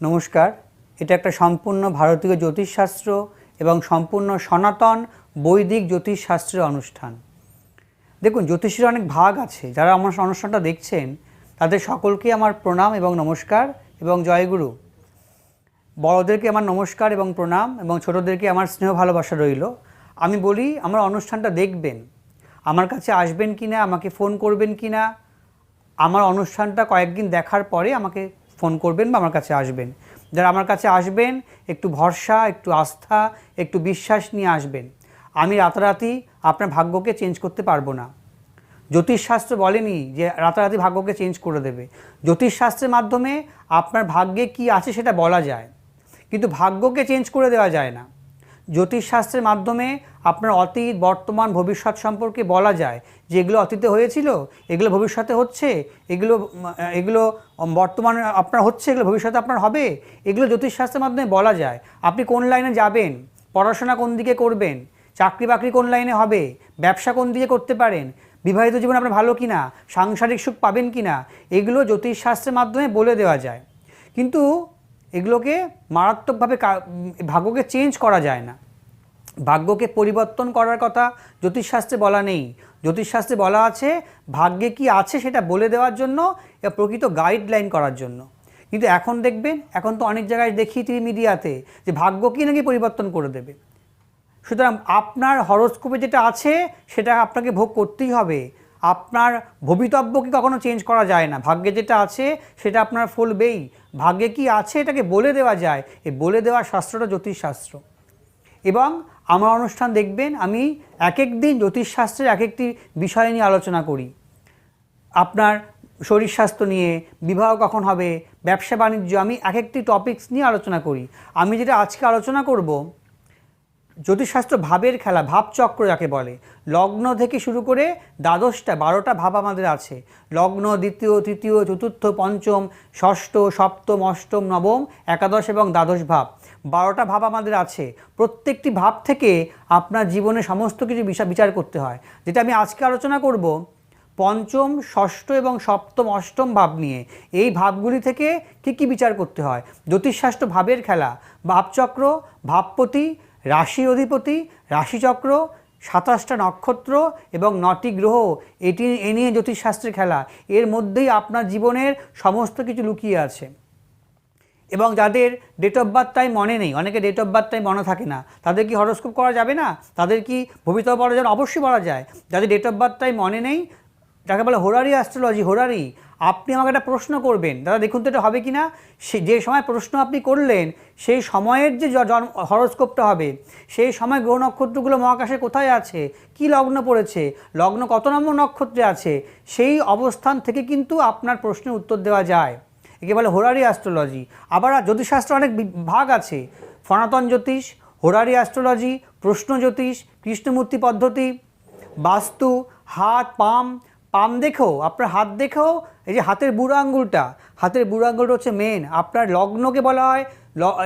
নমস্কার। এটা একটা সম্পূর্ণ ভারতীয় জ্যোতিষশাস্ত্র এবং সম্পূর্ণ সনাতন বৈদিক জ্যোতিষশাস্ত্রের অনুষ্ঠান। দেখুন, জ্যোতিষের অনেক ভাগ আছে। যারা আমার অনুষ্ঠানটা দেখছেন, তাদের সকলকে আমার প্রণাম এবং নমস্কার এবং জয়গুরু বড়দেরকে আমার নমস্কার এবং প্রণাম এবং ছোটোদেরকে আমার স্নেহ ভালোবাসা রইল। আমি বলি, আমার অনুষ্ঠানটা দেখবেন। আমার কাছে আসবেন কি না আমাকে ফোন করবেন কি না আমার অনুষ্ঠানটা কয়েকদিন দেখার পরে আমাকে ফোন করবেন বা আমার কাছে আসবেন। যারা আমার কাছে আসবেন, একটু ভরসা, একটু আস্থা, একটু বিশ্বাস নিয়ে আসবেন। আমি রাতারাতি আপনার ভাগ্যকে চেঞ্জ করতে পারব না। জ্যোতিষশাস্ত্র বলেনি যে রাতারাতি ভাগ্যকে চেঞ্জ করে দেবে। জ্যোতিষশাস্ত্রের মাধ্যমে আপনার ভাগ্যে কি আছে সেটা বলা যায়। কিন্তু ভাগ্যকে চেঞ্জ করে দেওয়া যায় না। জ্যোতিষশাস্ত্রের মাধ্যমে আপনার অতীত, বর্তমান, ভবিষ্যৎ সম্পর্কে বলা যায় যে এগুলো অতীতে হয়েছিল, এগুলো ভবিষ্যতে হচ্ছে, এগুলো এগুলো বর্তমানে আপনার হচ্ছে, এগুলো ভবিষ্যতে আপনার হবে, এগুলো জ্যোতিষশাস্ত্রের মাধ্যমে বলা যায়। আপনি কোন লাইনে যাবেন? পড়াশোনা কোন দিকে করবেন? চাকরি বাকরি কোন লাইনে হবে? ব্যবসা কোন দিকে করতে পারেন? বিবাহিত জীবন আপনার ভালো কিনা? সাংসারিক সুখ পাবেন কিনা? এগুলো জ্যোতিষশাস্ত্রের মাধ্যমে বলে দেওয়া যায়। কিন্তু এগুলোকে মারাত্মকভাবে ভাগ্যকে চেঞ্জ করা যায় না। ভাগ্যকে পরিবর্তন করার কথা জ্যোতিষশাস্ত্রে বলা নেই। জ্যোতিষশাস্ত্রে বলা আছে, ভাগ্যে কি আছে সেটা বলে দেওয়ার জন্য বা প্রকৃত গাইডলাইন করার জন্য। কিন্তু এখন দেখবেন, এখন তো অনেক জায়গায় দেখি টিভি মিডিয়াতে যে ভাগ্য কি নাকি পরিবর্তন করে দেবে। সুতরাং আপনার হরস্কোপে যেটা আছে, সেটা আপনাকে ভোগ করতেই হবে। আপনার ভবিতব্যকে কখনো চেঞ্জ করা যায় না। ভাগ্যে যেটা আছে, সেটা আপনার ফলবেই। ভাগ্যে কি আছে এটাকে বলে দেওয়া যায়? এই বলে দেওয়া শাস্ত্রটা জ্যোতিষশাস্ত্র। এবং আমার অনুষ্ঠান দেখবেন, আমি এক এক দিন জ্যোতিষশাস্ত্রের এক একটি বিষয় নিয়ে আলোচনা করি। আপনার শরীর স্বাস্থ্য নিয়ে, বিবাহ কখন হবে ব্যবসা বাণিজ্য আমি এক একটি টপিকস নিয়ে আলোচনা করি। আমি যেটা আজকে আলোচনা করব জ্যোতিষশাস্ত্র ভাবের খেলা ভাবচক্র যাকে বলে। লগ্ন থেকে শুরু করে দ্বাদশটা, বারোটা ভাব আমাদের আছে। লগ্ন, দ্বিতীয়, তৃতীয়, চতুর্থ, পঞ্চম, ষষ্ঠ, সপ্তম, অষ্টম, নবম, একাদশ এবং দ্বাদশ ভাব। বারোটা ভাব আমাদের আছে। প্রত্যেকটি ভাব থেকে আপনার জীবনে সমস্ত কিছু বিচার করতে হয়। যেটা আমি আজকে আলোচনা করব, পঞ্চম, ষষ্ঠ এবং সপ্তম, অষ্টম ভাব নিয়ে। এই ভাবগুলি থেকে কী কী বিচার করতে হয়? জ্যোতিষশাস্ত্র ভাবের খেলা, ভাবচক্র, ভাবপতি রাশির অধিপতি, রাশিচক্র, সাতাশটা নক্ষত্র এবং নটি গ্রহ, এটি এ নিয়ে জ্যোতিষশাস্ত্রের খেলা। এর মধ্যেই আপনার জীবনের সমস্ত কিছু লুকিয়ে আছে। এবং যাদের ডেট অফ বার্থ টাইম মনে নেই, অনেকে ডেট অফ বার্থ টাইম মনে থাকে না, তাদের কি হরস্কোপ করা যাবে না? তাদের কি ভবিষ্যৎ বলা যাবে অবশ্যই বলা যায়। যাদের ডেট অফ বার্থ টাইম মনে নেই, যাকে বলে হোরারি অ্যাস্ট্রোলজি হোরারি আপনি আমাকে একটা প্রশ্ন করবেন। দাদা, দেখুন তো এটা হবে কি না সে যে সময় প্রশ্ন আপনি করলেন, সেই সময়ের যে জন্ম হরস্কোপটা হবে, সেই সময় গ্রহ নক্ষত্রগুলো মহাকাশে কোথায় আছে? কি লগ্ন পড়েছে? লগ্ন কত নম্বর নক্ষত্রে আছে? সেই অবস্থান থেকে কিন্তু আপনার প্রশ্নের উত্তর দেওয়া যায়। একে বলে হোরারি অ্যাস্ট্রোলজি। আবার জ্যোতিষশাস্ত্র অনেক ভাগ আছে। সনাতন জ্যোতিষ, হোরারি অ্যাস্ট্রোলজি, প্রশ্ন জ্যোতিষ, কৃষ্ণমূর্তি পদ্ধতি, বাস্তু, হাত, পাম পাম দেখেও আপনার হাত দেখেও এই যে হাতের বুড়ো আঙ্গুলটা, হাতের বুড়ো আঙ্গুলটা হচ্ছে মেন আপনার লগ্নকে বলা হয়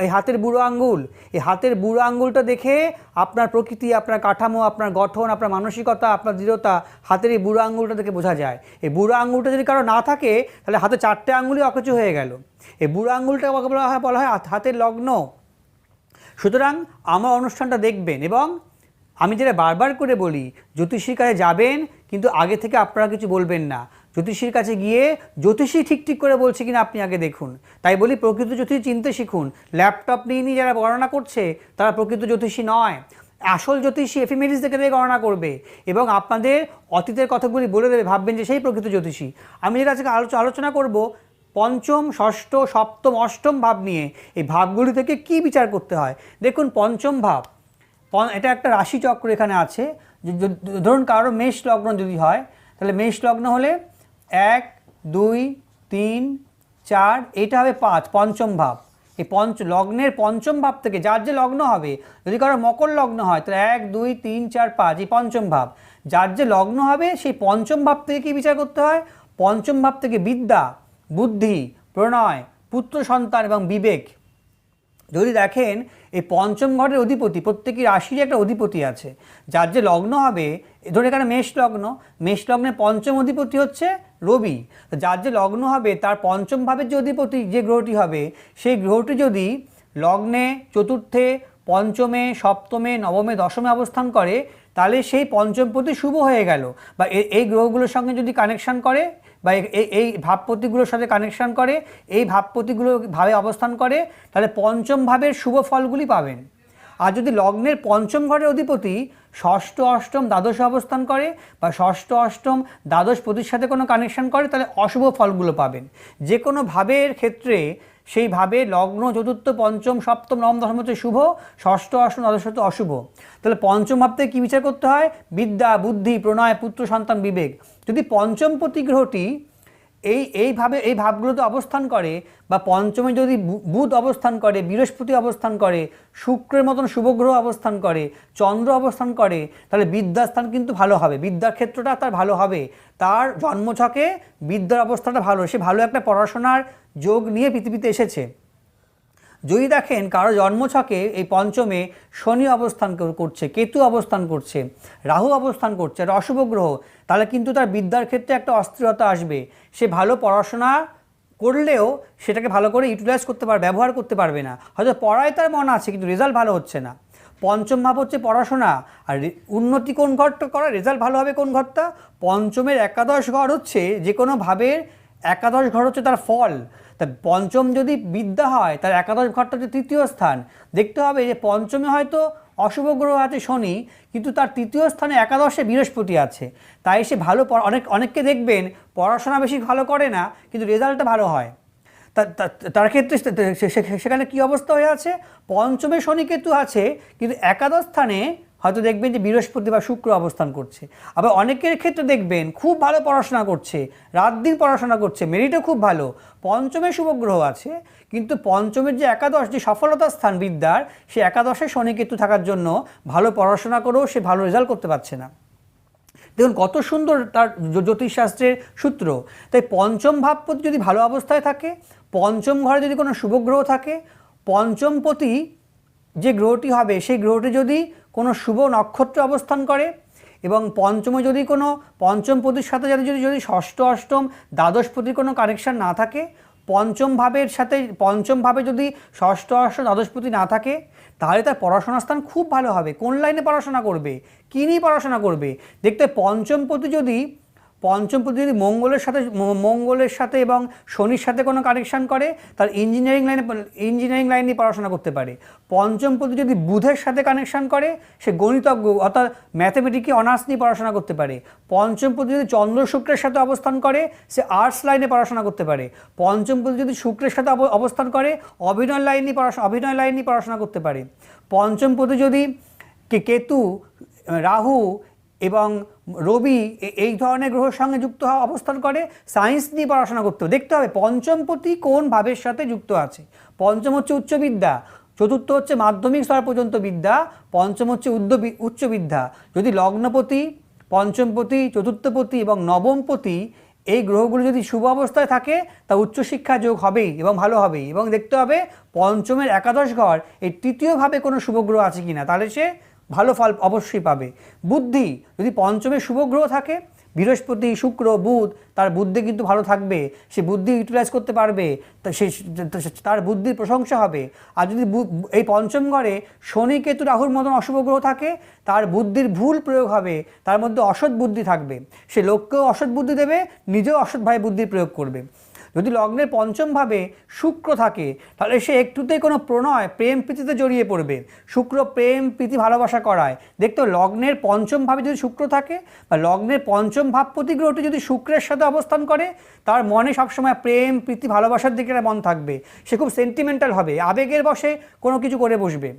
এই হাতের বুড়ো আঙ্গুল, এই হাতের বুড়ো আঙ্গুলটা দেখে আপনার প্রকৃতি, আপনার কাঠামো, আপনার গঠন, আপনার মানসিকতা, আপনার দৃঢ়তা, হাতের এই বুড়ো আঙ্গুলটা দেখে বোঝা যায়। এই বুড়ো আঙ্গুলটা যদি কারও না থাকে, তাহলে হাতে চারটে আঙ্গুলই অকেচু হয়ে গেল। এই বুড়ো আঙ্গুলটা বলা হয় বলা হয় হাতের লগ্ন। সুতরাং আমার অনুষ্ঠানটা দেখবেন এবং আমি যেটা বারবার করে বলি, জ্যোতিষীর কাছে যাবেন কিন্তু আগে থেকে আপনারা কিছু বলবেন না। জ্যোতিষীর কাছে গিয়ে জ্যোতিষী ঠিক ঠিক করে বলছে কিনা আপনি আগে দেখুন। তাই বলি, প্রকৃত জ্যোতিষী চিনতে শিখুন। ল্যাপটপ নিয়ে নিয়ে যারা গণনা করছে, তারা প্রকৃত জ্যোতিষী নয়। আসল জ্যোতিষী এফিমেরিস দেখে দেখে গণনা করবে এবং আপনাদের অতীতের কথাগুলি বলে দেবে, ভাববেন যে সেই প্রকৃত জ্যোতিষী। আমি যেটা আজকে আলোচ- আলোচনা করব, পঞ্চম, ষষ্ঠ, সপ্তম, অষ্টম ভাব নিয়ে। এই ভাবগুলি থেকে কি বিচার করতে হয়? দেখুন, পঞ্চম ভাব। এটা একটা রাশিচক্র এখানে আছে। ধরুন কারও মেষ লগ্ন যদি হয়, তাহলে মেষ লগ্ন হলে এক, দুই, তিন, চার এটা হবে পাঁচ, পঞ্চম ভাব। এই পঞ্চ, লগ্নের পঞ্চম ভাব থেকে যার যে লগ্ন হবে, যদি কারও মকর লগ্ন হয়, তাহলে এক, দুই, তিন, চার, পাঁচ, এই পঞ্চম ভাব। যার যে লগ্ন হবে, সেই পঞ্চম ভাব থেকে কি বিচার করতে হয়? পঞ্চম ভাব থেকে বিদ্যা, বুদ্ধি, প্রণয়, পুত্র সন্তান এবং বিবেক। যদি দেখেন, এই পঞ্চম ঘরের অধিপতি প্রত্যেকটি রাশির একটা অধিপতি আছে। যার যে লগ্ন হবে ধরে এখানে মেষ লগ্ন, মেষ লগ্নের পঞ্চম অধিপতি হচ্ছে রবি। যার যে লগ্ন হবে, তার পঞ্চম ভাবের যে অধিপতি, যে গ্রহটি হবে, সেই গ্রহটি যদি লগ্নে চতুর্থে, পঞ্চমে, সপ্তমে, নবমে, দশমে অবস্থান করে, তাহলে সেই পঞ্চমপতি শুভ হয়ে গেল। বা এই গ্রহগুলোর সঙ্গে যদি কানেকশন করে বা এই এই ভাবপতিগুলোর সাথে কানেকশন করে, এই ভাবপতিগুলো ভাবে অবস্থান করে, তাহলে পঞ্চম ভাবের শুভ ফলগুলি পাবেন। আর যদি লগ্নের পঞ্চম ঘরের অধিপতি ষষ্ঠ, অষ্টম, দ্বাদশে অবস্থান করে বা ষষ্ঠ, অষ্টম, দ্বাদশ পতির সাথে কোনো কানেকশন করে, তাহলে অশুভ ফলগুলো পাবেন। যে কোনো ভাবের ক্ষেত্রে সেই ভাবে লগ্ন, চতুর্থ, পঞ্চম, সপ্তম, নবম, দশম হচ্ছে শুভ, ষষ্ঠ, অষ্টম, দ্বাদশ হচ্ছে অশুভ। তাহলে পঞ্চম ভাবতে কী বিচার করতে হয়? বিদ্যা, বুদ্ধি, প্রণয়, পুত্র, সন্তান, বিবেক। যদি পঞ্চম প্রতিগ্রহটি এই, এইভাবে, এই ভাবগুলোতে অবস্থান করে, বা পঞ্চমে যদি বুধ অবস্থান করে, বৃহস্পতি অবস্থান করে, শুক্রের মতন শুভগ্রহ অবস্থান করে, চন্দ্র অবস্থান করে, তাহলে বিদ্যাস্থান কিন্তু ভালো হবে। বিদ্যার ক্ষেত্রটা তার ভালো হবে। তার জন্মছকে বিদ্যার অবস্থাটা ভালো। সে ভালো একটা পড়াশোনার যোগ নিয়ে পৃথিবীতে এসেছে। যদি দেখেন কারও জন্মছকে এই পঞ্চমে শনি অবস্থান করছে, কেতু অবস্থান করছে, রাহু অবস্থান করছে, এটা অশুভ গ্রহ, তাহলে কিন্তু তার বিদ্যার ক্ষেত্রে একটা অস্থিরতা আসবে। সে ভালো পড়াশোনা করলেও সেটাকে ভালো করে ইউটিলাইজ করতে পারবে ব্যবহার করতে পারবে না। হয়তো পড়ায় তার মন আছে, কিন্তু রেজাল্ট ভালো হচ্ছে না। পঞ্চম ভাব হচ্ছে পড়াশোনা। আর উন্নতি কোন ঘরটা করা রেজাল্ট ভালো হবে কোন ঘরটা? পঞ্চমের একাদশ ঘর হচ্ছে যে কোনো ভাবের একাদশ ঘর হচ্ছে তার ফল। তা পঞ্চম যদি বিদ্যা হয়, তার একাদশ ঘরটা হচ্ছে তৃতীয় স্থান। দেখতে হবে যে পঞ্চমে হয়তো অশুভ গ্রহ আছে শনি, কিন্তু তার তৃতীয় স্থানে একাদশে বৃহস্পতি আছে। তাই সে ভালো অনেক, অনেককে দেখবেন পড়াশোনা বেশি ভালো করে না, কিন্তু রেজাল্টটা ভালো হয়। তার ক্ষেত্রে সেখানে কি অবস্থা হয়ে আছে? পঞ্চমে শনি কেতু আছে, কিন্তু একাদশ স্থানে হয়তো দেখবেন যে বৃহস্পতি বা শুক্র অবস্থান করছে। আবার অনেকের ক্ষেত্রে দেখবেন খুব ভালো পড়াশোনা করছে, রাত দিন পড়াশোনা করছে, মেরিটও খুব ভালো, পঞ্চমে শুভগ্রহ আছে, কিন্তু পঞ্চমের যে একাদশ, যে সফলতার স্থান বিদ্যার, সে একাদশে শনি কেতু থাকার জন্য ভালো পড়াশোনা করেও সে ভালো রেজাল্ট করতে পারছে না। দেখুন, কত সুন্দর তার জ্যোতিষশাস্ত্রের সূত্র। তাই পঞ্চম ভাবপতি যদি ভালো অবস্থায় থাকে, পঞ্চম ঘরে যদি কোনো শুভগ্রহ থাকে পঞ্চমপতি যে গ্রহটি হবে, সেই গ্রহটি যদি কোনো শুভ নক্ষত্র অবস্থান করে এবং পঞ্চমে যদি কোনো, পঞ্চম পঞ্চমপতির সাথে যদি যদি যদি ষষ্ঠ, অষ্টম, দ্বাদশ দ্বাদশপতির কোনো কানেকশান না থাকে, পঞ্চম ভাবের সাথে, পঞ্চম ভাবে যদি ষষ্ঠ, অষ্টম, দ্বাদশ দ্বাদশপতি না থাকে, তাহলে তার পড়াশোনার স্থান খুব ভালো হবে। কোন লাইনে পড়াশোনা করবে? কী নিয়ে পড়াশোনা করবে? দেখতে পঞ্চম প্রতি যদি পঞ্চমপতি যদি মঙ্গলের সাথে মঙ্গলের সাথে এবং শনির সাথে কোনো কানেকশন করে তার ইঞ্জিনিয়ারিং লাইনে ইঞ্জিনিয়ারিং লাইন নিয়ে পড়াশোনা করতে পারে। পঞ্চমপতি যদি বুধের সাথে কানেকশান করে, সে গণিতজ্ঞ, অর্থাৎ ম্যাথামেটিকে অনার্স নিয়ে পড়াশোনা করতে পারে। পঞ্চমপতি যদি চন্দ্র শুক্রের সাথে অবস্থান করে, সে আর্টস লাইনে পড়াশোনা করতে পারে। পঞ্চমপতি যদি শুক্রের সাথে অবস্থান করে, অভিনয় লাইন নিয়ে পড়াশোনা অভিনয় লাইন নিয়ে পড়াশোনা করতে পারে। পঞ্চমপতি যদি কে- কেতু, রাহু এবং রবি এই ধরনের গ্রহের সঙ্গে যুক্ত হওয়া, অবস্থান করে সায়েন্স নিয়ে পড়াশোনা করতে দেখতে হবে পঞ্চমপতি কোন ভাবের সাথে যুক্ত আছে। পঞ্চম হচ্ছে উচ্চ বিদ্যা, চতুর্থ হচ্ছে মাধ্যমিক স্তর পর্যন্ত বিদ্যা, পঞ্চম হচ্ছে উদ্য বি- উচ্চ বিদ্যা। যদি লগ্নপতি পঞ্চমপতি চতুর্থপতি এবং নবমপতি এই গ্রহগুলো যদি শুভ অবস্থায় থাকে, তা উচ্চশিক্ষা যোগ হবেই এবং ভালো হবেই। এবং দেখতে হবে পঞ্চমের একাদশ ঘর এই তৃতীয়ভাবে কোনো শুভ গ্রহ আছে কিনা। তাহলে সে ভালো ফল অবশ্যই পাবে। বুদ্ধি, যদি পঞ্চমে শুভ গ্রহ থাকে, বৃহস্পতি, শুক্র, বুধ, তার বুদ্ধি কিন্তু ভালো থাকবে। সে বুদ্ধি ইউটিলাইজ করতে পারবে সে তার বুদ্ধির প্রশংসা হবে। আর যদি এই পঞ্চম ঘরে শনি, কেতু, রাহুর মতন অশুভ গ্রহ থাকে, তার বুদ্ধির ভুল প্রয়োগ হবে, তার মধ্যে অসৎ বুদ্ধি থাকবে। সে লোককেও অসৎ বুদ্ধি দেবে, নিজেও অসৎভাবে বুদ্ধির প্রয়োগ করবে। যদি লগ্নের পঞ্চম ভাবে শুক্র থাকে, তাহলে সে একটুতেই কোনো প্রণয়, প্রেম প্রীতিতে জড়িয়ে পড়বে। শুক্র প্রেম প্রীতি ভালোবাসা করায়। দেখতে লগ্নের পঞ্চম ভাবে যদি শুক্র থাকে, বা লগ্নের পঞ্চম ভাব প্রতিগ্রহটি যদি শুক্রের সাথে অবস্থান করে, তার মনে সবসময় প্রেম প্রীতি ভালোবাসার দিকে মন থাকবে। সে খুব সেন্টিমেন্টাল হবে, আবেগের বসে কোনো কিছু করে বসবে।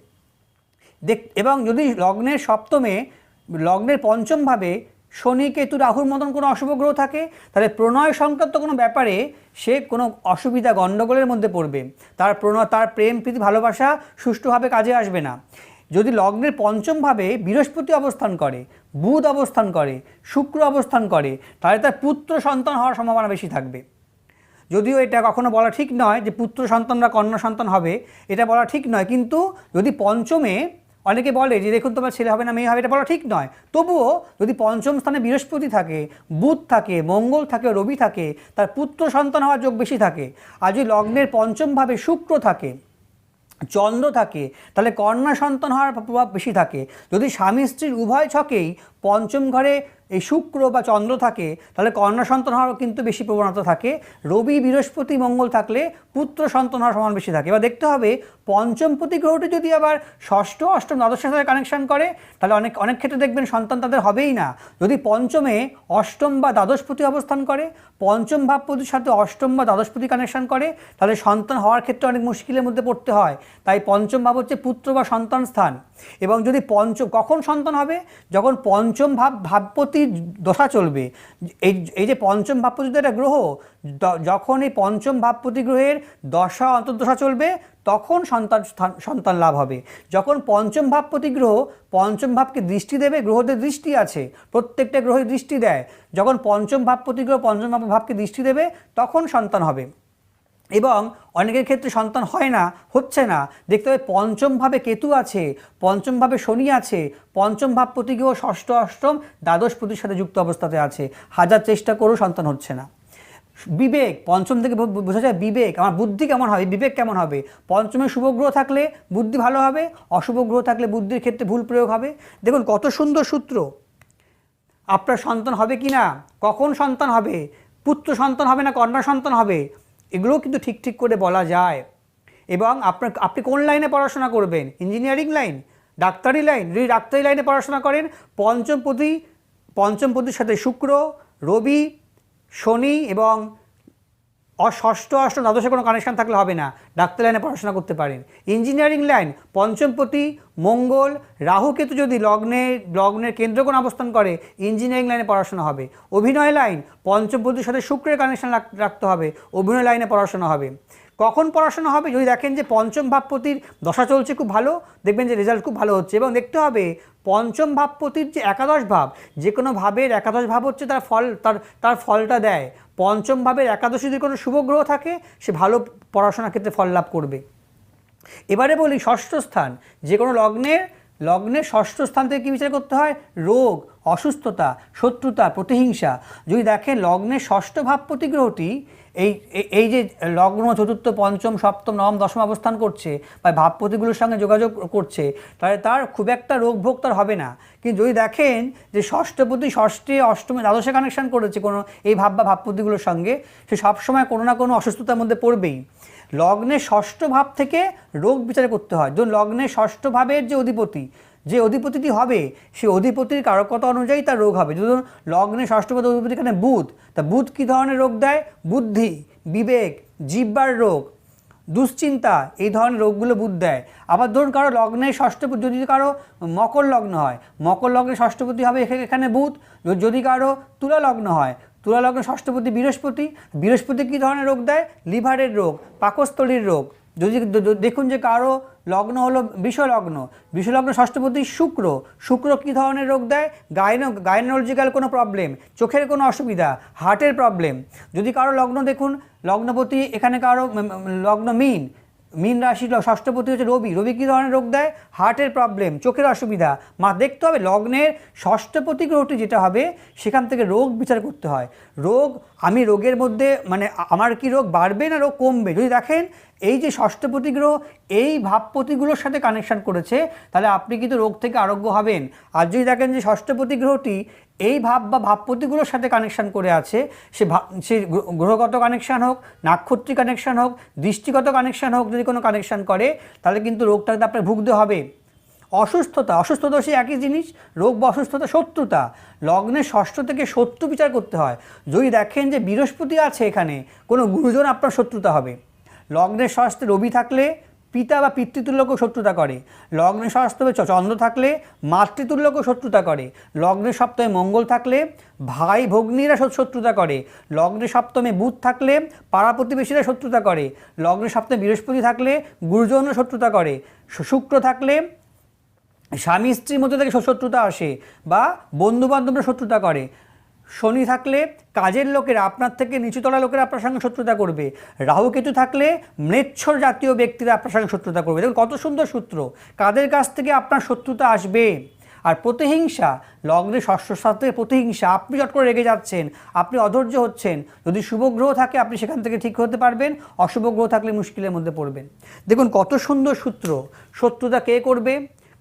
দেখ, এবং যদি লগ্নের সপ্তমে, লগ্নের পঞ্চম ভাবে শনি কেতু রাহুর মতন কোনো অশুভ গ্রহ থাকে, তাহলে প্রণয় সংক্রান্ত কোনো ব্যাপারে সে কোনো অসুবিধা গণ্ডগোলের মধ্যে পড়বে। তার প্রণয়, তার প্রেম, প্রীতি, ভালোবাসা সুষ্ঠুভাবে কাজে আসবে না। যদি লগ্নের পঞ্চমভাবে বৃহস্পতি অবস্থান করে, বুধ অবস্থান করে, শুক্র অবস্থান করে, তাহলে তার পুত্র সন্তান হওয়ার সম্ভাবনা বেশি থাকবে। যদিও এটা কখনো বলা ঠিক নয় যে পুত্র সন্তানরা কন্যা সন্তান হবে, এটা বলা ঠিক নয়। কিন্তু যদি পঞ্চমে অনেকে বলে যে, দেখুন, তোমার ছেলে হবে না, মেয়ে হবে। এটা বলা ঠিক নয়। তবুও যদি পঞ্চম স্থানে বৃহস্পতি থাকে, বুধ থাকে, মঙ্গল থাকে, রবি থাকে, তার পুত্র সন্তান হওয়ার যোগ বেশি থাকে। আর যদি লগ্নের পঞ্চমভাবে শুক্র থাকে, চন্দ্র থাকে, তাহলে কন্যা সন্তান হওয়ার প্রভাব বেশি থাকে। যদি স্বামী স্ত্রীর উভয় ছকেই পঞ্চম ঘরে এই শুক্র বা চন্দ্র থাকে, তাহলে কন্যা সন্তান হওয়ার কিন্তু বেশি প্রবণতা থাকে। রবি, বৃহস্পতি, মঙ্গল থাকলে পুত্র সন্তান হওয়ার সমান বেশি থাকে। এবার দেখতে হবে, পঞ্চম প্রতি গ্রহটি যদি আবার ষষ্ঠ, অষ্টম দ্বাদশের সাথে কানেকশন করে, তাহলে অনেক অনেক ক্ষেত্রে দেখবেন সন্তান তাদের হবেই না। যদি পঞ্চমে অষ্টম বা দ্বাদশপতি অবস্থান করে, পঞ্চম ভাবপতির সাথে অষ্টম বা দ্বাদশপতি কানেকশন করে, তাহলে সন্তান হওয়ার ক্ষেত্রে অনেক মুশকিলের মধ্যে পড়তে হয়। তাই পঞ্চম ভাব হচ্ছে পুত্র বা সন্তান স্থান। এবং যদি পঞ্চম, কখন সন্তান হবে? যখন পঞ্চম ভাব ভাবপতির দশা চলবে। এই এই যে পঞ্চম ভাবপতি একটা গ্রহ যখন এই পঞ্চম ভাবপতি গ্রহের দশা, অন্তর্দশা চলবে, তখন সন্তান সন্তান লাভ হবে। যখন পঞ্চম ভাবপতি গ্রহ, পঞ্চম ভাবকে দৃষ্টি দেবে, গ্রহদের দৃষ্টি আছে, প্রত্যেকটা গ্রহে দৃষ্টি দেয়। যখন পঞ্চম ভাবপতি গ্রহ, পঞ্চম ভাব- ভাবকে দৃষ্টি দেবে, তখন সন্তান হবে। এবং অনেকের ক্ষেত্রে সন্তান হয় না, হচ্ছে না। দেখতে হবে পঞ্চমভাবে কেতু আছে, পঞ্চমভাবে শনি আছে পঞ্চম ভাব প্রতিগ্রহ ষষ্ঠ অষ্টম দ্বাদশ প্রতির সাথে যুক্ত অবস্থাতে আছে। হাজার চেষ্টা করেও সন্তান হচ্ছে না। বিবেক, পঞ্চম থেকে বোঝা যায় বিবেক, আমার বুদ্ধি কেমন হবে, বিবেক কেমন হবে? পঞ্চমে শুভ গ্রহ থাকলে বুদ্ধি ভালো হবে, অশুভ গ্রহ থাকলে বুদ্ধির ক্ষেত্রে ভুল প্রয়োগ হবে। দেখুন কত সুন্দর সূত্র। আপনার সন্তান হবে কি না কখন সন্তান হবে, পুত্র সন্তান হবে না কন্যা সন্তান হবে এগুলোও কিন্তু ঠিক ঠিক করে বলা যায়। এবং আপনার, আপনি কোন লাইনে পড়াশোনা করবেন? Engineering line? ডাক্তারি লাইন? যদি ডাক্তারি লাইনে পড়াশোনা করেন পঞ্চমপতি পঞ্চমপতির সাথে শুক্র, রবি, শনি এবং ষষ্ঠ অষ্ট দ্বাদশে কোনো কানেকশান থাকলে হবে না। ডাক্তার লাইনে পড়াশোনা করতে পারেন। ইঞ্জিনিয়ারিং লাইন পঞ্চমপতি, মঙ্গল, রাহু কেতু যদি লগ্নে, লগ্নের কেন্দ্রকোণ অবস্থান করে ইঞ্জিনিয়ারিং লাইনে পড়াশোনা হবে। অভিনয় লাইন পঞ্চমপতির সাথে শুক্রের কানেকশান রাখতে হবে। অভিনয় লাইনে পড়াশোনা হবে। কখন পড়াশোনা হবে? যদি দেখেন যে পঞ্চম ভাবপতির দশা চলছে খুব ভালো, দেখবেন যে রেজাল্ট খুব ভালো হচ্ছে এবং দেখতে হবে পঞ্চম ভাবপতির যে একাদশ ভাব, যে কোনো ভাবের একাদশ ভাব হচ্ছে তার ফল, তার তার ফলটা দেয়। পঞ্চম ভাবের একাদশী যদি কোনো শুভ গ্রহ থাকে, সে ভালো পড়াশোনার ক্ষেত্রে ফল লাভ করবে। এবারে বলি ষষ্ঠ স্থান, যে কোনো লগ্নের লগ্নের ষষ্ঠ স্থান থেকে কী বিচার করতে হয়? রোগ। অসুস্থতা, শত্রুতা, প্রতিহিংসা, যদি দেখেন লগ্নের ষষ্ঠ ভাব প্রতিগ্রহটি, এই, এই- যে লগ্ন চতুর্থ, পঞ্চম, সপ্তম, নবম, দশম অবস্থান করছে বা ভাবপতিগুলোর সঙ্গে যোগাযোগ করছে, তাহলে তার খুব একটা রোগ ভোগ তার হবে না। কিন্তু যদি দেখেন যে ষষ্ঠপতি ষষ্ঠে অষ্টমে দ্বাদশে কানেকশন করেছে কোনো, এই ভাব বা ভাবপতিগুলোর সঙ্গে, সে সবসময় কোনো না কোনো অসুস্থতার মধ্যে পড়বেই। লগ্নের ষষ্ঠ ভাব থেকে রোগ বিচার করতে হয়। ধরুন লগ্নের ষষ্ঠ ভাবের যে অধিপতি যে অধিপতিটি হবে, সেই অধিপতির কারকতা অনুযায়ী তার রোগ হবে। ধরুন লগ্নে ষষ্ঠ পদ অধিপতি এখানে বুধ, তা বুধ কী ধরনের রোগ দেয়? বুদ্ধি, বিবেক জিব্বার রোগ, দুশ্চিন্তা, এই ধরনের রোগগুলো বুধ দেয়। আবার ধরুন কারও লগ্নে ষষ্ঠপতি যদি কারও মকর লগ্ন হয়, মকর লগ্নে ষষ্ঠপতি হবে এখানে বুধ। যদি কারও তুলা লগ্ন হয়, তুলা লগ্নে ষষ্ঠপতি বৃহস্পতি বৃহস্পতি কী ধরনের রোগ দেয়? লিভারের রোগ, পাকস্থলীর রোগ। যদি দেখুন যে কারও লগ্ন হলো বিষলগ্ন বিষলগ্ন ষষ্ঠপতি শুক্র শুক্র কী ধরনের রোগ দেয়? গাইনো গাইনোলজিক্যাল কোনো প্রবলেম, চোখের কোনো অসুবিধা, হার্টের প্রবলেম। যদি কারও লগ্ন দেখুন, লগ্নপতি এখানে কারও লগ্ন মিন মিন রাশি ষষ্ঠপতি হচ্ছে রবি। রবি কী ধরনের রোগ দেয়? হার্টের প্রবলেম চোখের অসুবিধা। মা, দেখতে হবে লগ্নের ষষ্ঠপতি গ্রহটি যেটা হবে, সেখান থেকে রোগ বিচার করতে হয়। রোগ, আমি রোগের মধ্যে মানে আমার কি রোগ বাড়বে না রোগ কমবে? যদি দেখেন, এই যে ষষ্ঠপতি গ্রহ, এই ভাবপতিগুলোর সাথে কানেকশন করেছে, তাহলে আপনি কিন্তু রোগ থেকে আরোগ্য হবেন। আর যদি দেখেন যে ষষ্ঠপতি গ্রহটি এই ভাব বা ভাবপতিগুলোর সাথে কানেকশন করে আছে, সে সে গ্রহগত কানেকশান হোক, নাক্ষত্রিক কানেকশন হোক, দৃষ্টিগত কানেকশান হোক যদি কোনো কানেকশান করে, তাহলে কিন্তু রোগটাকে আপনার ভুগতে হবে। অসুস্থতা অসুস্থতা সে একই জিনিস, রোগ বা অসুস্থতা শত্রুতা। লগ্নে ষষ্ঠ থেকে শত্রু বিচার করতে হয়। যদি দেখেন যে বৃহস্পতি আছে এখানে, কোনো গুরুজন আপনার শত্রুতা হবে। লগ্নের ষষ্ঠে রবি থাকলে পিতা বা পিতৃতুল্যকেও শত্রুতা করে। লগ্নে চ- চন্দ্র থাকলে মাতৃতুল্যকেও শত্রুতা করে। লগ্নে সপ্তমে মঙ্গল থাকলে ভাই ভগ্নীরা শত্রুতা করে। লগ্নে সপ্তমে বুধ থাকলে পাড়া প্রতিবেশীরা শত্রুতা করে। লগ্নে সপ্তমে বৃহস্পতি থাকলে গুরুজনরা শত্রুতা করে। শুক্র থাকলে স্বামী স্ত্রীর মধ্যে থেকে শত্রুতা আসে বা বন্ধু বান্ধবরা শত্রুতা করে। শনি থাকলে কাজের লোকেরা, আপনার থেকে নিচুতলা লোকেরা আপনার সঙ্গে শত্রুতা করবে। রাহু কেতু থাকলে মৃচ্ছর জাতীয় ব্যক্তিরা আপনার সঙ্গে শত্রুতা করবে। দেখুন, কত সুন্দর সূত্র। কাদের কাছ থেকে আপনার শত্রুতা আসবে? আর প্রতিহিংসা, লগ্নে ষষ্ঠ থেকে প্রতিহিংসা, আপনি চট করে রেগে যাচ্ছেন, আপনি অধৈর্য হচ্ছেন, যদি শুভ গ্রহ থাকে, আপনি সেখান থেকে ঠিক হতে পারবেন, অশুভ গ্রহ থাকলে মুশকিলের মধ্যে পড়বেন। দেখুন, কত সুন্দর সূত্র। শত্রুতা কে করবে?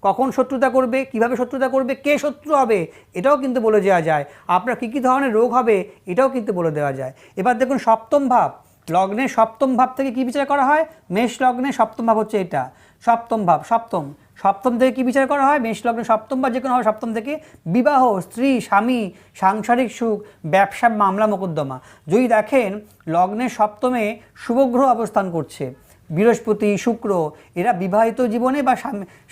কখন শত্রুতা করবে, কীভাবে শত্রুতা করবে, কে শত্রু হবে, এটাও কিন্তু বলে দেওয়া যায়। আপনার কী কী ধরনের রোগ হবে, এটাও কিন্তু বলে দেওয়া যায়। এবার দেখুন সপ্তম ভাব। লগ্নের সপ্তম ভাব থেকে কী বিচার করা হয়? মেষ লগ্নে সপ্তম ভাব হচ্ছে এটা। সপ্তম ভাব, সপ্তম। সপ্তম থেকে কী বিচার করা হয়? মেষ লগ্নে সপ্তম বা যে কোনো হবে, সপ্তম থেকে বিবাহ, স্ত্রী, স্বামী, সাংসারিক সুখ, ব্যবসা, মামলা, মোকদ্দমা। যদি দেখেন, লগ্নের সপ্তমে শুভগ্রহ অবস্থান করছে। বৃহস্পতি, শুক্র, এরা বিবাহিত জীবনে বা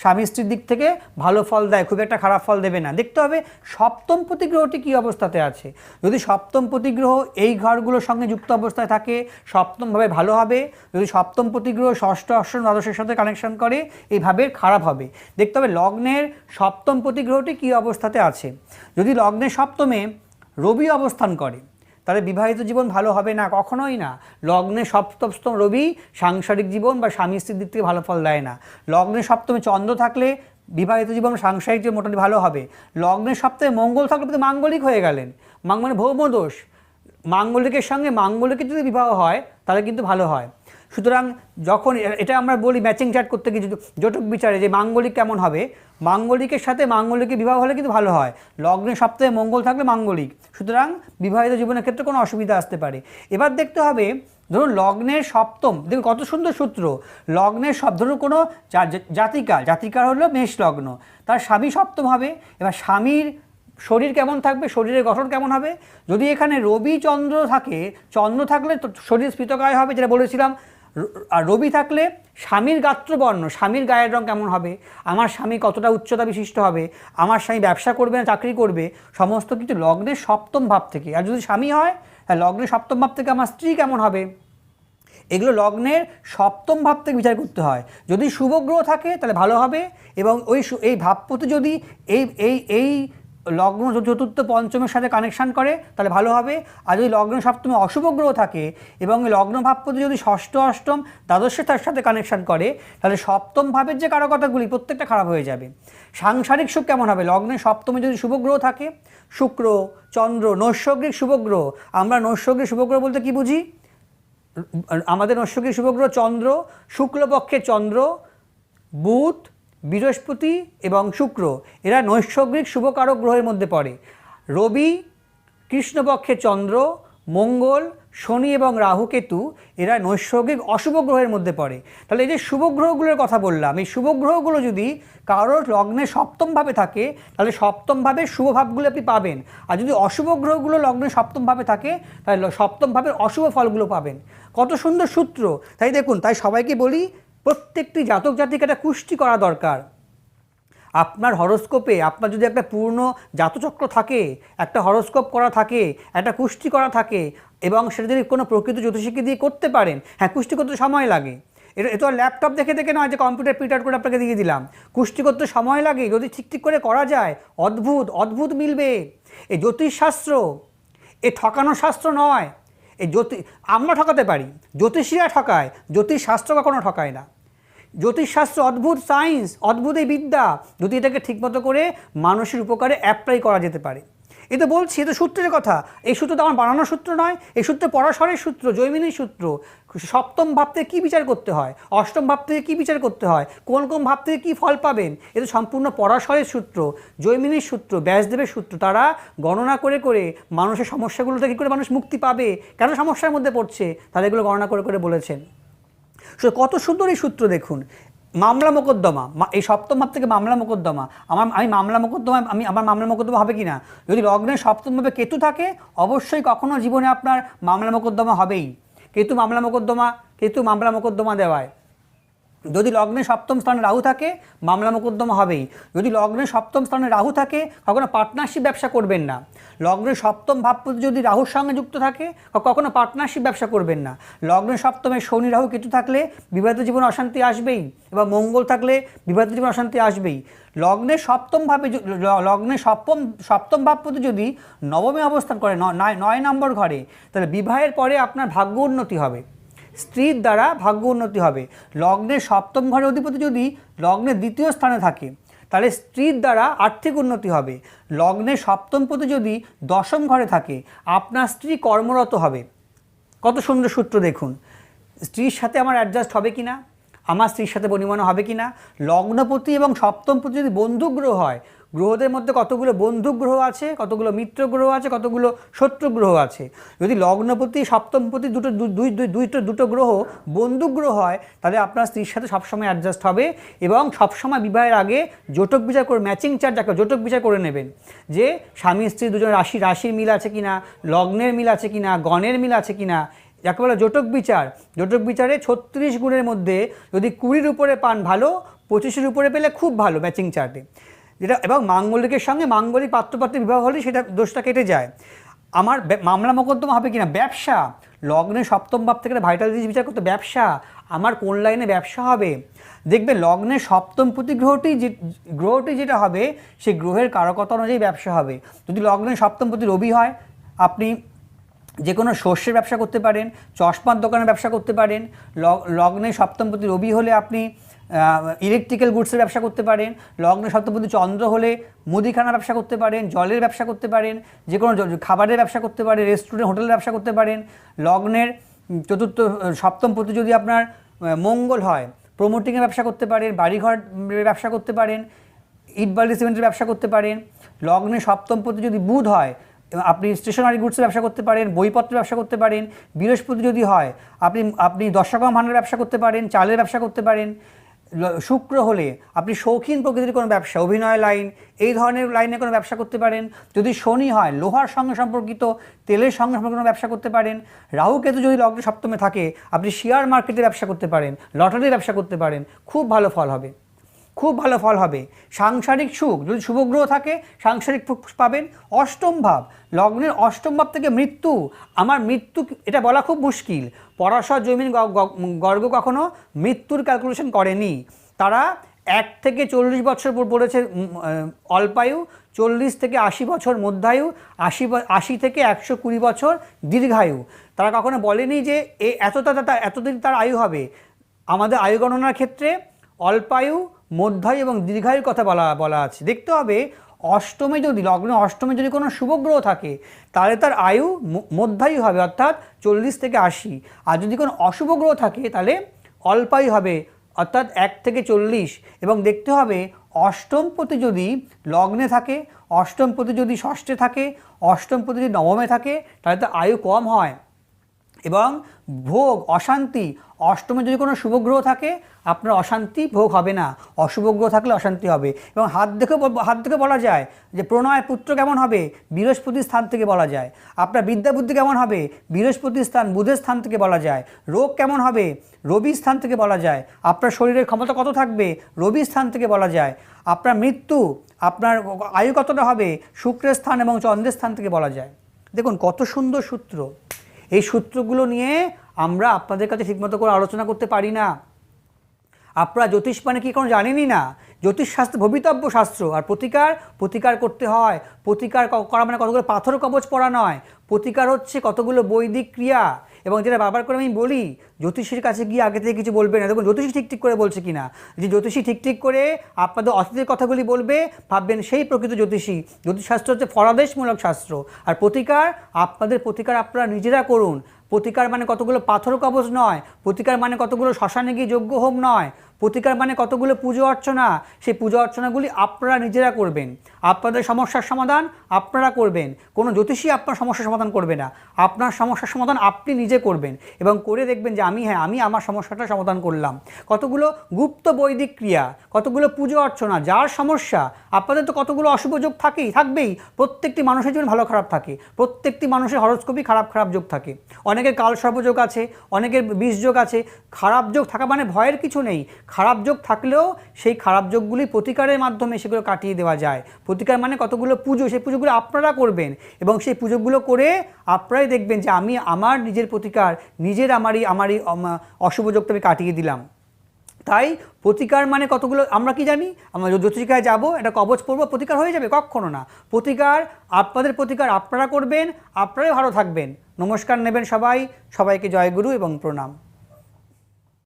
স্বামী স্ত্রীর দিক থেকে ভালো ফল দেয়, খুব একটা খারাপ ফল দেবে না। দেখতে হবে সপ্তম প্রতিগ্রহটি কী অবস্থাতে আছে। যদি সপ্তম প্রতিগ্রহ এই ঘরগুলোর সঙ্গে যুক্ত অবস্থায় থাকে, সপ্তমভাবে ভালো হবে। যদি সপ্তম প্রতিগ্রহ ষষ্ঠ, অষ্টম, দ্বাদশের সাথে কানেকশন করে এইভাবে খারাপ হবে। দেখতে হবে লগ্নের সপ্তম প্রতিগ্রহটি কী অবস্থাতে আছে। যদি লগ্নের সপ্তমে রবি অবস্থান করে তাহলে বিবাহিত জীবন ভালো হবে না, কখনোই না। লগ্নে সপ্তম রবি সাংসারিক জীবন বা স্বামী স্ত্রীর দিক থেকে ভালো ফল দেয় না। লগ্নে সপ্তমে চন্দ্র থাকলে বিবাহিত জীবন সাংসারিক জীবন মোটামুটি ভালো হবে। লগ্নের সপ্তাহে মঙ্গল থাকলে তো মাঙ্গলিক হয়ে গেলেন। মাং মানে ভৌমদোষ। মাঙ্গলিকের সঙ্গে মাঙ্গলিকের যদি বিবাহ হয়, তাহলে কিন্তু ভালো হয়। সুতরাং যখন এটা আমরা বলি ম্যাচিং চার্ট করতে গিয়ে জটক বিচারে যে মাঙ্গলিক কেমন হবে, মাঙ্গলিকের সাথে মাঙ্গলিকের বিবাহ হলে কিন্তু ভালো হয়। লগ্নে সপ্তাহে মঙ্গল থাকলে মাঙ্গলিক। সুতরাং বিবাহিত জীবনের ক্ষেত্রে কোনো অসুবিধা আসতে পারে। এবার দেখতে হবে, ধরুন লগ্নের সপ্তম, দেখুন কত সুন্দর সূত্র। লগ্নের সব ধরুন কোনো জাতিকা, জাতিকার হলো মেষ লগ্ন। তার স্বামী সপ্তম হবে, এবার স্বামীর শরীর কেমন থাকবে, শরীরের গঠন কেমন হবে? যদি এখানে রবি চন্দ্র থাকে, চন্দ্র থাকলে তো শরীর স্ফীতকায় হবে, যেটা বলেছিলাম আর রবি থাকলে স্বামীর গাত্রবর্ণ, স্বামীর গায়ের রং কেমন হবে? আমার স্বামী কতটা উচ্চতা বিশিষ্ট হবে? আমার স্বামী ব্যবসা করবে না, চাকরি করবে? সমস্ত কিছু লগ্নের সপ্তম ভাব থেকে। আর যদি স্বামী হয় হ্যাঁ লগ্নের সপ্তম ভাব থেকে আমার স্ত্রী কেমন হবে? এগুলো লগ্নের সপ্তম ভাব থেকে বিচার করতে হয়। যদি শুভ গ্রহ থাকে, তাহলে ভালো হবে। এবং ওই এই ভাবপতি যদি এই এই এই লগ্ন চতুর্থ পঞ্চমের সাথে কানেকশান করে, তাহলে ভালো হবে। আর যদি লগ্ন সপ্তমে অশুভ গ্রহ থাকে এবং লগ্ন ভাবপতি যদি ষষ্ঠ, অষ্টম, দ্বাদশে তার সাথে কানেকশান করে, তাহলে সপ্তম ভাবের যে কারকতাগুলি প্রত্যেকটা খারাপ হয়ে যাবে। সাংসারিক সুখ কেমন হবে? লগ্নে সপ্তমে যদি শুভ গ্রহ থাকে, শুক্র, চন্দ্র, নৈসর্গিক শুভগ্রহ আমরা নৈসর্গিক শুভগ্রহ বলতে কি বুঝি? আমাদের নশ্বকী শুভগ্রহ চন্দ্র, শুক্লপক্ষে চন্দ্র, বুধ বৃহস্পতি এবং শুক্র, এরা নৈসর্গিক শুভকারক গ্রহের মধ্যে পড়ে। রবি, কৃষ্ণপক্ষে চন্দ্র, মঙ্গল, শনি এবং রাহু কেতু, এরা নৈসর্গিক অশুভ গ্রহের মধ্যে পড়ে। তাহলে এই যে শুভ গ্রহগুলোর কথা বললাম, এই শুভ গ্রহগুলো যদি কারোর লগ্নে সপ্তমভাবে থাকে, তাহলে সপ্তমভাবে শুভ ভাবগুলো আপনি পাবেন। আর যদি অশুভ গ্রহগুলো লগ্নে সপ্তমভাবে থাকে, তাহলে সপ্তমভাবের অশুভ ফলগুলো পাবেন। কত সুন্দর সূত্র। তাই দেখুন, তাই সবাইকে বলি প্রত্যেকটি জাতক জাতিকে একটা কুষ্টি করা দরকার। আপনার হরস্কোপে আপনার যদি একটা পূর্ণ জাতচক্র থাকে, একটা হরস্কোপ করা থাকে, একটা কুষ্টি করা থাকে এবং সেটা যদি কোনো প্রকৃত জ্যোতিষীকে দিয়ে করতে পারেন হ্যাঁ কুষ্টি করতে সময় লাগে। এটা এটা ল্যাপটপ দেখে দেখে নয় যে কম্পিউটার প্রিন্ট আউট করে আপনাকে দিয়ে দিলাম। কুষ্টি করতে সময় লাগে, যদি ঠিক ঠিক করে করা যায়, অদ্ভুত অদ্ভুত মিলবে। এই জ্যোতিষশাস্ত্র, এ ঠকানো শাস্ত্র নয়। এই জ্যোতি, আমরা ঠকাতে পারি। জ্যোতিষীরা ঠকায়, জ্যোতিষশাস্ত্র কখনো ঠকায় না। জ্যোতিষশাস্ত্র অদ্ভুত, সায়েন্স অদ্ভুত এই বিদ্যা। যদি এটাকে ঠিকমতো করে মানুষের উপকারে অ্যাপ্লাই করা যেতে পারে। এ তো বলছি এ তো সূত্রের কথা। এই সূত্র তো আমার বানানোর সূত্র নয়, এই সূত্র পরাশরের সূত্র, জৈমিনীর সূত্র। সপ্তম ভাব থেকে কী বিচার করতে হয়? অষ্টম ভাব থেকে কী বিচার করতে হয়? কোন কোন ভাব থেকে কী ফল পাবেন? এ তো সম্পূর্ণ পরাশরের সূত্র, জৈমিনীর সূত্র, ব্যাসদেবের সূত্র। তারা গণনা করে করে মানুষের সমস্যাগুলো থেকে করে মানুষ মুক্তি পাবে? কেন সমস্যার মধ্যে পড়ছে? তারা এগুলো গণনা করে করে বলেছেন। কত সুন্দর এই সূত্র দেখুন। মামলা মোকদ্দমা এই সপ্তম ভাব থেকে মামলা মোকদ্দমা। আমার, আমি মামলা মোকদ্দমা, আমি, আমার মামলা মোকদ্দমা হবে কি না যদি লগ্নের সপ্তমভাবে কেতু থাকে, অবশ্যই কখনো জীবনে আপনার মামলা মোকদ্দমা হবেই। কেতু মামলা মোকদ্দমা, কেতু মামলা মোকদ্দমা দেওয়ায়। যদি লগ্নে সপ্তম স্থানে রাহু থাকে, মামলা মোকদ্দমা হবেই। যদি লগ্নে সপ্তম স্থানে রাহু থাকে, কখনো পার্টনারশিপ ব্যবসা করবেন না। লগ্নে সপ্তম ভাবপতি যদি রাহুর সঙ্গে যুক্ত থাকে কখনো পার্টনারশিপ ব্যবসা করবেন না। লগ্নে সপ্তমে শনি রাহু কেতু থাকলে বিবাহিত জীবনে অশান্তি আসবেই এবং মঙ্গল থাকলে বিবাহিত জীবনে অশান্তি আসবেই। লগ্নে সপ্তম ভাবে লগ্নে সপ্তম সপ্তম ভাবপতি যদি নবমে অবস্থান করে নয় নয় নম্বর ঘরে, তাহলে বিবাহের পরে আপনার ভাগ্য উন্নতি হবে। স্ত্রীর দ্বারা ভাগ্য উন্নতি হবে। লগ্নের সপ্তম ঘরের অধিপতি যদি লগ্নের দ্বিতীয় স্থানে থাকে, তাহলে স্ত্রীর দ্বারা আর্থিক উন্নতি হবে। লগ্নের সপ্তম পতি যদি দশম ঘরে থাকে, আপনার স্ত্রী কর্মরত হবে। কত সুন্দর সূত্র দেখুন। স্ত্রীর সাথে আমার অ্যাডজাস্ট হবে কি না আমার স্ত্রীর সাথে বনিমনা হবে কি না লগ্নপতি এবং সপ্তম সপ্তমপতি যদি বন্ধুগ্রহ হয় গ্রহদের মধ্যে কতগুলো বন্ধু গ্রহ আছে, কতগুলো মিত্র গ্রহ আছে, কতগুলো শত্রু গ্রহ আছে? যদি লগ্নপতি, সপ্তমপতি দুটো দুই দুই, দুইটো, দুটো গ্রহ বন্ধু গ্রহ হয়, তাহলে আপনার স্ত্রীর সাথে সবসময় অ্যাডজাস্ট হবে এবং সবসময় বিবাহের আগে জোটক বিচার করে ম্যাচিং চার্ট যাকে জোটক বিচার করে নেবেন যে স্বামী, স্ত্রী দুজন রাশি, রাশির মিল আছে কিনা, লগ্নের মিল আছে কিনা, গণের মিল আছে কিনা যাকে বলে জোটক বিচার। জোটক বিচারে ছত্রিশ গুণের মধ্যে যদি কুড়ির উপরে পান ভালো, পঁচিশের উপরে পেলে খুব ভালো ম্যাচিং চার্টে যেটা এবং মাঙ্গলিকের সঙ্গে মাঙ্গলিক পাত্রপাত্রী বিবাহ হলে সেটা দোষটা কেটে যায়। আমার মামলা মোকদ্দমা হবে কিনা? ব্যবসা। লগ্নে সপ্তম ভাব থেকে ভাইটাল জিনিস বিচার করতে ব্যবসা। আমার কোন লাইনে ব্যবসা হবে? দেখবে লগ্নে সপ্তম প্রতি গ্রহটি যে, গ্রহটি যেটা হবে, সেই গ্রহের কারকতা অনুযায়ী ব্যবসা হবে। যদি লগ্নে সপ্তম প্রতি রবি হয়, আপনি যে কোনো শস্যের ব্যবসা করতে পারেন, চশমার দোকানে ব্যবসা করতে পারেন। লগ- লগ্নে সপ্তমপতি রবি হলে আপনি ইলেকট্রিক্যাল গুডসের ব্যবসা করতে পারেন লগ্নে সপ্তমপতি চন্দ্র হলে মুদিখানা ব্যবসা করতে পারেন জলের ব্যবসা করতে পারেন যে কোনো খাবারের ব্যবসা করতে পারেন রেস্টুরেন্ট হোটেলের ব্যবসা করতে পারেন লগ্নের চতুর্থ সপ্তম সপ্তমপতি যদি আপনার মঙ্গল হয় প্রমোটিংয়ের ব্যবসা করতে পারেন বাড়িঘর ব্যবসা করতে পারেন ইট বালি সিমেন্টের ব্যবসা করতে পারেন লগ্নে সপ্তমপতি যদি বুধ হয় আপনি স্টেশনারি গুডসের ব্যবসা করতে পারেন বইপত্র ব্যবসা করতে পারেন বৃহস্পতি যদি হয় আপনি আপনি দশকম ভান্ডারের ব্যবসা করতে পারেন চালের ব্যবসা করতে পারেন শুক্র হলে আপনি শৌখিন প্রকৃতির কোনো ব্যবসা, অভিনয় লাইন, এই ধরনের লাইনে কোনো ব্যবসা করতে পারেন। যদি শনি হয়, লোহার সঙ্গে সম্পর্কিত, তেলের সঙ্গে সম্পর্কিত কোনো ব্যবসা করতে পারেন। রাহু কেতু যদি লগ্ন সপ্তমে থাকে, আপনি শেয়ার মার্কেটে ব্যবসা করতে পারেন, লটারির ব্যবসা করতে পারেন। খুব ভালো ফল হবে। খুব ভালো ফল হবে। সাংসারিক সুখ, যদি শুভগ্রহ থাকে, সাংসারিক পাবেন। অষ্টম ভাব, লগ্নের অষ্টম ভাব থেকে মৃত্যু। আমার মৃত্যু এটা বলা খুব মুশকিল। পরাশর জমিন গর্গ কখনো মৃত্যুর ক্যালকুলেশন করেনি। তারা এক থেকে চল্লিশ বছর পড়েছে অল্পায়ু, চল্লিশ থেকে আশি বছর মধ্যায়ু, আশি আশি থেকে একশো কুড়ি বছর দীর্ঘায়ু। তারা কখনো বলেনি যে এ এতটা তা- এতদিন তার আয়ু হবে। আমাদের আয়ু গণনার ক্ষেত্রে অল্পায়ু, মধ্যায়ু এবং দীর্ঘায়ুর কথা বলা বলা আছে। দেখতে হবে, অষ্টমে যদি, লগ্নে অষ্টমে যদি কোনো শুভগ্রহ থাকে, তাহলে তার আয়ু মধ্যায়ু হবে, অর্থাৎ চল্লিশ থেকে আশি। আর যদি কোনো অশুভ গ্রহ থাকে, তাহলে অল্পায়ু হবে, অর্থাৎ এক থেকে চল্লিশ। এবং দেখতে হবে, অষ্টম পতি যদি লগ্নে থাকে, অষ্টম পতি যদি ষষ্ঠে থাকে, অষ্টম পতি যদি নবমে থাকে, তাহলে তার আয়ু কম হয়। এবং ভোগ, অশান্তি, অষ্টমে যদি কোনো শুভগ্রহ থাকে, আপনার অশান্তি ভোগ হবে না। অশুভ গ্রহ থাকলে অশান্তি হবে। এবং হাত দেখে হাত থেকে বলা যায় যে প্রণয় পুত্র কেমন হবে? বৃহস্পতির স্থান থেকে বলা যায়। আপনার বিদ্যা বুদ্ধি কেমন হবে? বৃহস্পতির স্থান, বুধের স্থান থেকে বলা যায়। রোগ কেমন হবে? রবির স্থান থেকে বলা যায়। আপনার শরীরের ক্ষমতা কত থাকবে? রবির স্থান থেকে বলা যায়। আপনার মৃত্যু, আপনার আয়ু কতটা হবে? শুক্রের স্থান এবং চন্দ্রের স্থান থেকে বলা যায়। দেখুন কত সুন্দর সূত্র। এই সূত্রগুলো নিয়ে আমরা আপনাদের কাছে ঠিকমতো করে আলোচনা করতে পারি না। আপনারা জ্যোতিষ মানে কি কোনো জানেনই না? জ্যোতিষশাস্ত্র, ভবিতব্য শাস্ত্র। আর প্রতিকার? প্রতিকার করতে হয়। প্রতিকার করা মানে কতগুলো পাথর কবচ পড়া নয়। প্রতিকার হচ্ছে কতগুলো বৈদিক ক্রিয়া। এবং যেটা বারবার করে আমি বলি, জ্যোতিষীর কাছে গিয়ে আগে থেকে কিছু বলবে না। দেখুন, জ্যোতিষী ঠিক ঠিক করে বলছে কিনা? যে জ্যোতিষী ঠিক ঠিক করে আপনাদের অতীতের কথাগুলি বলবে, ভাববেন সেই প্রকৃত জ্যোতিষী। জ্যোতিষশাস্ত্র হচ্ছে ফরাদেশমূলক শাস্ত্র। আর প্রতিকার, আপনাদের প্রতিকার আপনারা নিজেরা করুন। প্রতিকার মানে কতগুলো পাথর কবচ নয় প্রতিকার মানে কতগুলো শ্মশানে গিয়ে যজ্ঞ হোম নয়। প্রতিকার মানে কতগুলো পুজো অর্চনা? সেই পুজো অর্চনাগুলি আপনারা নিজেরা করবেন। আপনাদের সমস্যার সমাধান আপনারা করবেন। কোনো জ্যোতিষী আপনার সমস্যার সমাধান করবে না। আপনার সমস্যার সমাধান আপনি নিজে করবেন এবং করে দেখবেন যে আমি হ্যাঁ আমি আমার সমস্যাটা সমাধান করলাম। কতগুলো গুপ্ত বৈদিক ক্রিয়া, কতগুলো পুজো অর্চনা, যার সমস্যা? আপনাদের তো কতগুলো অশুভ যোগ থাকেই, থাকবেই। প্রত্যেকটি মানুষের জন্য ভালো খারাপ থাকে। প্রত্যেকটি মানুষের হরস্কোপই খারাপ খারাপ যোগ থাকে। অনেকের কাল সর্বযোগ আছে, অনেকের বিষ যোগ আছে। খারাপ যোগ থাকা মানে ভয়ের কিছু নেই। খারাপ যোগ থাকলেও সেই খারাপ যোগগুলি প্রতিকারের মাধ্যমে সেগুলো কাটিয়ে দেওয়া যায়। প্রতিকার মানে কতগুলো পুজো, সেই পুজোগুলো আপনারা করবেন এবং সেই পুজোগুলো করে আপনারাই দেখবেন যে আমি আমার নিজের প্রতিকার, নিজের আমারই আমারই অশুভ যোগটা আমি কাটিয়ে দিলাম। তাই প্রতিকার মানে কতগুলো, আমরা কি জানি? আমরা জ্যোতিষিকায় যাব এটা কবচ পড়ব প্রতিকার হয়ে যাবে, কখনো না। প্রতিকার, আপনাদের প্রতিকার আপনারা করবেন, আপনারাই ভালো থাকবেন। নমস্কার নেবেন সবাই, সবাইকে জয়গুরু এবং প্রণাম।